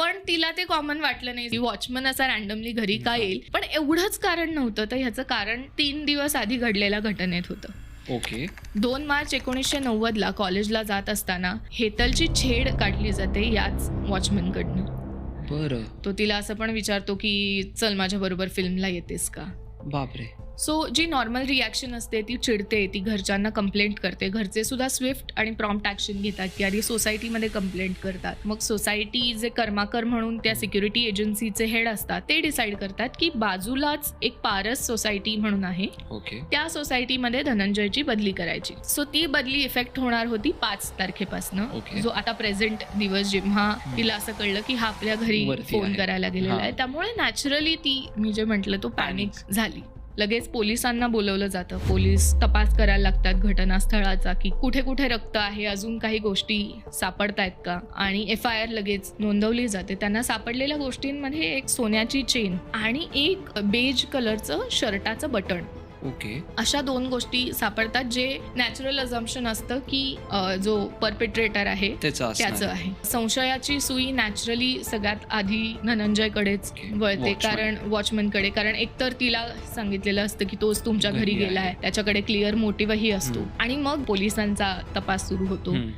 पण तिला ते कॉमन वाटलं नाही. वॉचमन असा रॅन्डमली घरी का येईल? पण एवढंच कारण नव्हतं. तर ह्याचं कारण तीन दिवस आधी घडलेल्या घटनेत होतं. ओके. दोन मार्च एकोणीसशे नव्वदला कॉलेजला जात असताना हेतलची छेड काढली जाते याच वॉचमनकडनं बरं. तो तिला असं पण विचारतो की चल माझ्या बरोबर फिल्मला येतेस का? बापरे. सो जी नॉर्मल रिॲक्शन असते ती चिडते ती घरच्यांना कंप्लेंट करते. घरचे सुद्धा स्विफ्ट आणि प्रॉम्प्ट ॲक्शन घेतात की आधी सोसायटीमध्ये कंप्लेंट करतात. मग सोसायटी जे कर्माकर म्हणून त्या सिक्युरिटी एजन्सीचे हेड असतात ते डिसाईड करतात की बाजूलाच एक पारस सोसायटी म्हणून आहे. ओके त्या सोसायटीमध्ये धनंजयची बदली करायची. सो ती बदली इफेक्ट होणार होती पाच तारखेपासनं. Okay. जो आता प्रेझेंट दिवस जेव्हा तिला असं कळलं की हा आपल्या घरी फोन. करायला गेलेला. आहे. त्यामुळे नॅचरली ती मी जे म्हटलं तो पॅनिक झाली. लगेच पोलिसांना बोलवलं जातं. पोलीस तपास करायला लागतात घटनास्थळाचा की कुठे कुठे रक्त आहे अजून काही गोष्टी सापडतायत का? आणि एफ आय आर लगेच नोंदवली जाते. त्यांना सापडलेल्या गोष्टींमध्ये एक सोन्याची चेन आणि एक बेज कलरचं शर्टाचं बटन ओके अशा दोन गोष्टी सापडतात जे नॅचरल अझम्पशन असतं की अ, जो परपेट्रेटर आहे त्याचं त्याचं आहे संशयाची सुई नॅचरली सगळ्यात आधी धनंजयकडेच Okay. वळते Watchman. कारण वॉचमनकडे कारण एकतर तिला सांगितलेलं असतं की तोच तुमच्या घरी घरी आहे. त्याच्याकडे क्लिअर मोटिव्हही असतो हम्म. आणि मग पोलिसांचा तपास सुरू होतो हम्म.